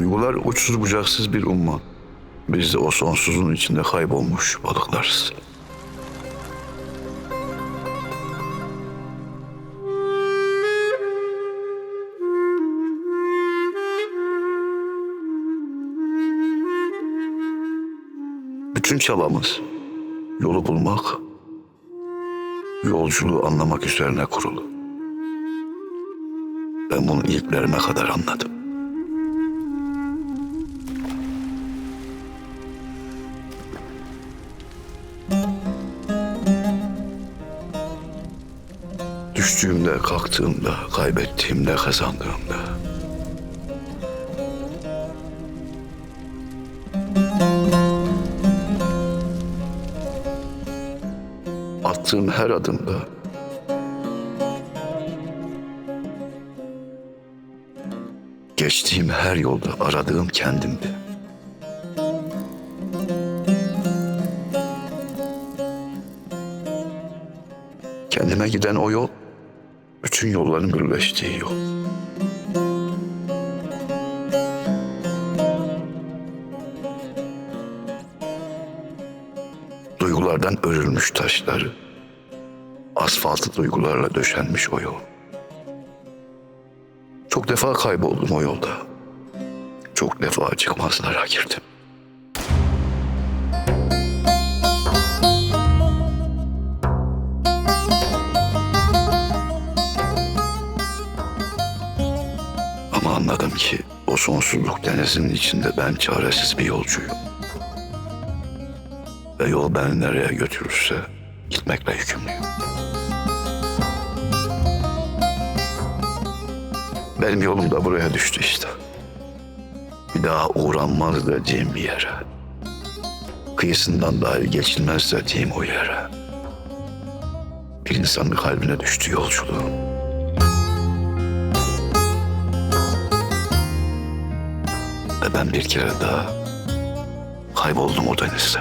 Duygular uçsuz bucaksız bir umma. Biz de o sonsuzun içinde kaybolmuş balıklarız. Bütün çabamız yolu bulmak, yolculuğu anlamak üzerine kurulu. Ben bunu ilklerime kadar anladım. Düştüğümde, kalktığımda, kaybettiğimde, kazandığımda. Attığım her adımda Geçtiğim her yolda aradığım kendimdi. Kendime giden o yol, bütün yolların birleştiği yol. Duygulardan örülmüş taşları, asfaltı duygularla döşenmiş o yol. Çok defa kayboldum o yolda. Çok defa çıkmazlara girdim. Anladım ki o sonsuzluk denizinin içinde ben çaresiz bir yolcuyum. Ve yol beni nereye götürürse gitmekle yükümlüyüm. Benim yolum da buraya düştü işte. Bir daha uğranmaz dediğim bir yere. Kıyısından dahi geçilmez dediğim o yere. Bir insanın kalbine düştü yolculuğum. Ben bir kere daha kayboldum o denizde.